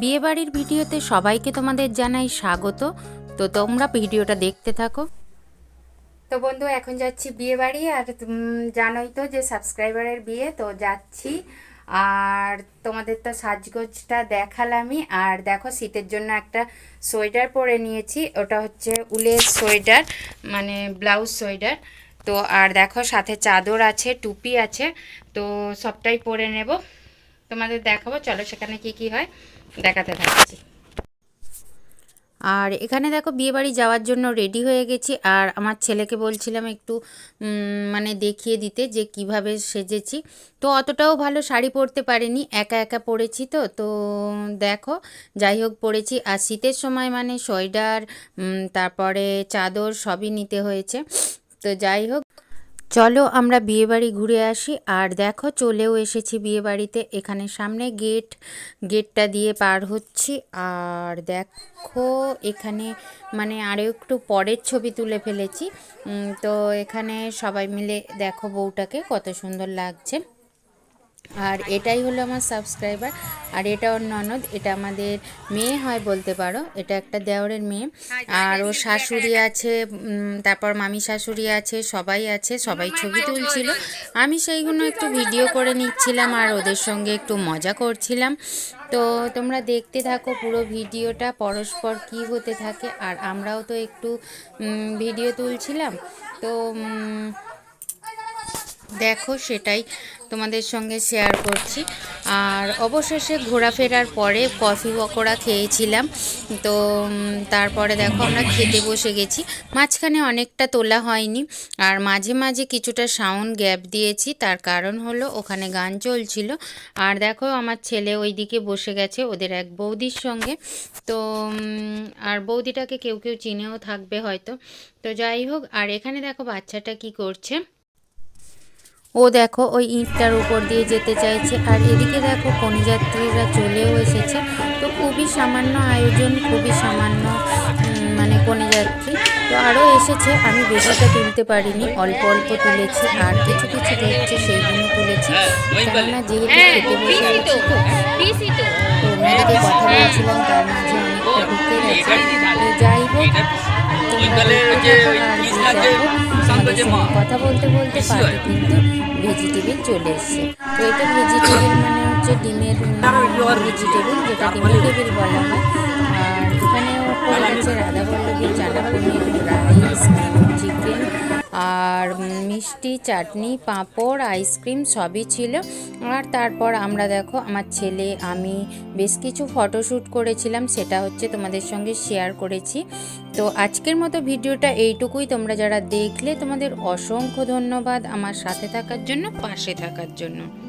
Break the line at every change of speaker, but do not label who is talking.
বিয়েবাড়ির ভিডিওতে সবাইকে তোমাদের জানাই স্বাগত। তো তোমরা ভিডিওটা দেখতে থাকো। তো বন্ধু, এখন যাচ্ছি বিয়ে বাড়ি আর জানোই তো যে সাবস্ক্রাইবারের বিয়ে, তো যাচ্ছি। আর তোমাদের তো সাজগোজটা দেখালামই। আর দেখো শীতের জন্য একটা সোয়েটার পরে নিয়েছি। ওটা হচ্ছে উলের সোয়েটার মানে ব্লাউজ সোয়েটার। তো আর দেখো, সাথে চাদর আছে, টুপি আছে। তো সবটাই পরে নেব। তোমাদের দেখাবো, চলো সেখানে কি কি হয়, দেখাতে থাকছি। আর এখানে দেখো বিয়েবাড়ি যাওয়ার জন্য রেডি হয়ে গেছি, আর আমার ছেলেকে বলছিলাম একটু মানে দেখিয়ে দিতে যে কীভাবে সেজেছি। তো অতটাও ভালো শাড়ি পরতে পারিনি, একা একা পরেছি তো তো দেখো, যাই হোক পরেছি। আর শীতের সময় মানে সোয়েটার তারপরে চাদর সবই নিতে হয়েছে। তো যাই হোক চলো আমরা বিয়েবাড়ি ঘুরে আসি। আর দেখো, চলেও এসেছি বিয়েবাড়িতে। এখানে সামনে গেট, গেটটা দিয়ে পার হচ্ছি। আর দেখো, এখানে মানে আরও একটু পরের ছবি তুলে ফেলেছি। তো এখানে সবাই মিলে দেখো বউটাকে কত সুন্দর লাগছে। আর এটাই হলো আমার সাবস্ক্রাইবার আর এটা ওর ননদ, এটা আমাদের মেয়ে হয় বলতে পারো, এটা একটা দেওরের মেয়ে। আর ওর শাশুড়ি আছে তারপর মামি শাশুড়ি আছে, সবাই আছে, সবাই ছবি তুলছিল। আমি সেইগুলো একটু ভিডিও করে নিচ্ছিলাম আর ওদের সঙ্গে একটু মজা করছিলাম। তো তোমরা দেখতে থাকো পুরো ভিডিওটা, পরস্পর কি হতে থাকে, আর আমরাও তো একটু ভিডিও তুলছিলাম। তো দেখো সেটাই। তোমাদের সঙ্গে শেয়ার করছি। আর অবশেষে ঘোরাফেরার পরে কফি পকোড়া খেয়েছিলাম। তো তারপরে দেখো আমরা খেতে বসে গেছি। মাঝখানে অনেকটা তোলা হয়নি। আর মাঝে মাঝে কিছুটা সাউন্ড গ্যাপ দিয়েছি। তার কারণ হলো ওখানে গান চলছিল। আর দেখো আমার ছেলে ওইদিকে বসে গেছে ওদের এক বৌদির সঙ্গে। তো আর বৌদিটাকে কেউ কেউ চিনেও থাকবে হয়তো। তো যাই হোক, আর এখানে দেখো বাচ্চাটা কি করছে। ও দেখো ওই ইঁটটার উপর দিয়ে যেতে চাইছে। আর এদিকে দেখো কনিযাত্রীরা চলেও এসেছে। তো খুবই সামান্য আয়োজন খুবই সামান্য মানে কনিযাত্রী তো আরও এসেছে আমি বেশিটা তুলতে পারিনি অল্প অল্প তুলেছি। আর কিছু কিছু দেখছে সেইগুলো তুলেছি। কেননা যেহেতু খেতে বসে তো ওনাদেরকে কথা বলছিলাম তার মাঝে অনেকটা ঢুকে গেছে। যাই হোক তোমরা আমাদের সঙ্গে কথা বলতে বলতে পারবে কিন্তু ভেজিটেবিল চলে এসছে। তো এটা ভেজিটেবিল মানে হচ্ছে ডিমের ভেজিটেবিল যেটা ডিমের টেবিল বলা হয়। আর এখানে পড়ে গেছে রাধা বল্লভী চানা পনির রাইস মিষ্টি, চাটনি, পাঁপড়, আইসক্রিম সবই ছিল। আর তারপর আমরা দেখো, আমার ছেলে, আমি বেশ কিছু ফটোশ্যুট করেছিলাম, সেটা হচ্ছে তোমাদের সঙ্গে শেয়ার করেছি। তো আজকের মতো ভিডিওটা এইটুকুই। তোমরা যারা দেখলে, তোমাদের অসংখ্য ধন্যবাদ আমার সাথে থাকার জন্য, পাশে থাকার জন্য।